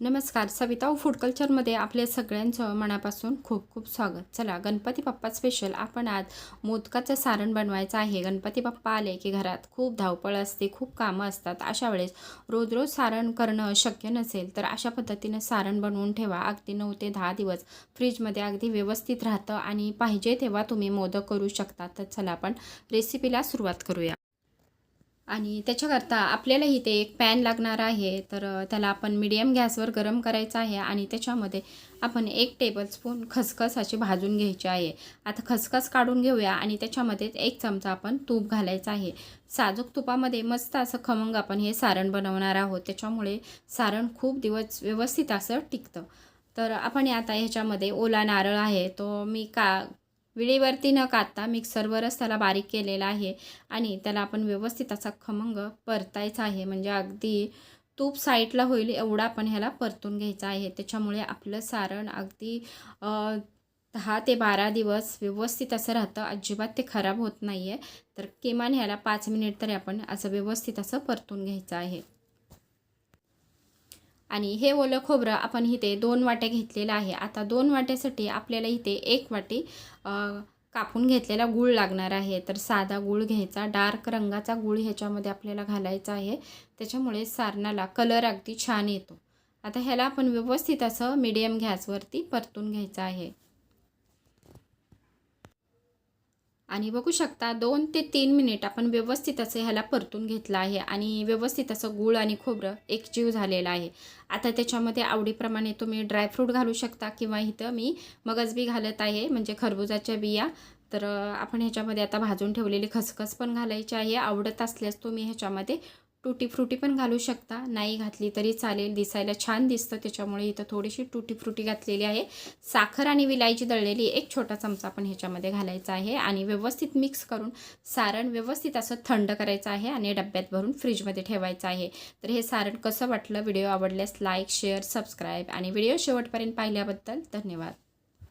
नमस्कार सविता फूड कल्चरमध्ये आपल्या सगळ्यांचं मनापासून खूप खूप स्वागत. चला गणपती बाप्पा स्पेशल आपण आज मोदकाचं सारण बनवायचं आहे. गणपती बाप्पा आले की घरात खूप धावपळ असते खूप कामं असतात. अशा वेळेस रोज रोज सारण करणं शक्य नसेल तर अशा पद्धतीनं सारण बनवून ठेवा. अगदी नऊ ते दहा दिवस फ्रीजमध्ये अगदी व्यवस्थित राहतं आणि पाहिजे तेव्हा तुम्ही मोदक करू शकता. तर चला आपण रेसिपीला सुरुवात करूया. आणि त्याच्याकरता आपल्याला इथे एक पॅन लागणार आहे. तर त्याला आपण मिडियम गॅसवर गरम करायचं आहे आणि त्याच्यामध्ये आपण एक टेबलस्पून खसखस अशी भाजून घ्यायची आहे. आता खसखस काढून घेऊया आणि त्याच्यामध्ये एक चमचा आपण तूप घालायचं आहे. साजूक तुपामध्ये मस्त असं खमंग आपण हे सारण बनवणार आहोत. त्याच्यामुळे सारण खूप दिवस व्यवस्थित असं टिकतं. तर आपण आता ह्याच्यामध्ये ओला नारळ आहे. तो मी का विळीवरती न काढता मिक्सरवरच त्याला बारीक केलेला आहे आणि त्याला आपण व्यवस्थित असा खमंग परतायचा आहे. म्हणजे अगदी तूप साईडला होईल एवढा आपण ह्याला परतून घ्यायचा आहे. त्याच्यामुळे आपलं सारण अगदी दहा ते बारा दिवस व्यवस्थित असं राहतं. अजिबात ते खराब होत नाही आहे तर किमान ह्याला पाच मिनिट तरी आपण असं व्यवस्थित असं परतून घ्यायचं आहे. आणि हे ओलं खोबरं आपण इथे दोन वाट्या घेतलेलं आहे. आता दोन वाट्यासाठी आपल्याला इथे एक वाटी कापून घेतलेला गूळ लागणार आहे. तर साधा गूळ घ्यायचा डार्क रंगाचा गूळ ह्याच्यामध्ये आपल्याला घालायचा आहे. त्याच्यामुळे सारणाला कलर अगदी छान येतो. आता ह्याला आपण व्यवस्थित असं मीडियम गॅसवरती परतून घ्यायचं आहे. आणि बघू शकता दोन ते तीन मिनिट आपण व्यवस्थित असं ह्याला परतून घेतलं आहे आणि व्यवस्थित असं गूळ आणि खोबरं एकजीव झालेलं आहे. आता त्याच्यामध्ये आवडीप्रमाणे तुम्ही ड्रायफ्रूट घालू शकता किंवा इथं मी मगज बी घालत आहे म्हणजे खरबुजाच्या बिया. तर आपण ह्याच्यामध्ये आता भाजून ठेवलेली खसखस पण घालायची आहे. आवडत असल्यास तुम्ही ह्याच्यामध्ये टुटी फ्रुटी पण घालू शकता. नाही घातली तरी चालेल. दिसायला छान दिसतं. त्याच्यामुळे इथं थोडीशी टुटी फ्रुटी घातलेली आहे. साखर आणि विलायची दळलेली एक छोटा चमचा पण ह्याच्यामध्ये घालायचा आहे आणि व्यवस्थित मिक्स करून सारण व्यवस्थित असं थंड करायचं आहे आणि डब्यात भरून फ्रीजमध्ये ठेवायचं आहे. तर हे सारण कसं वाटलं? व्हिडिओ आवडल्यास लाईक शेअर सबस्क्राईब आणि व्हिडिओ शेवटपर्यंत पाहिल्याबद्दल धन्यवाद.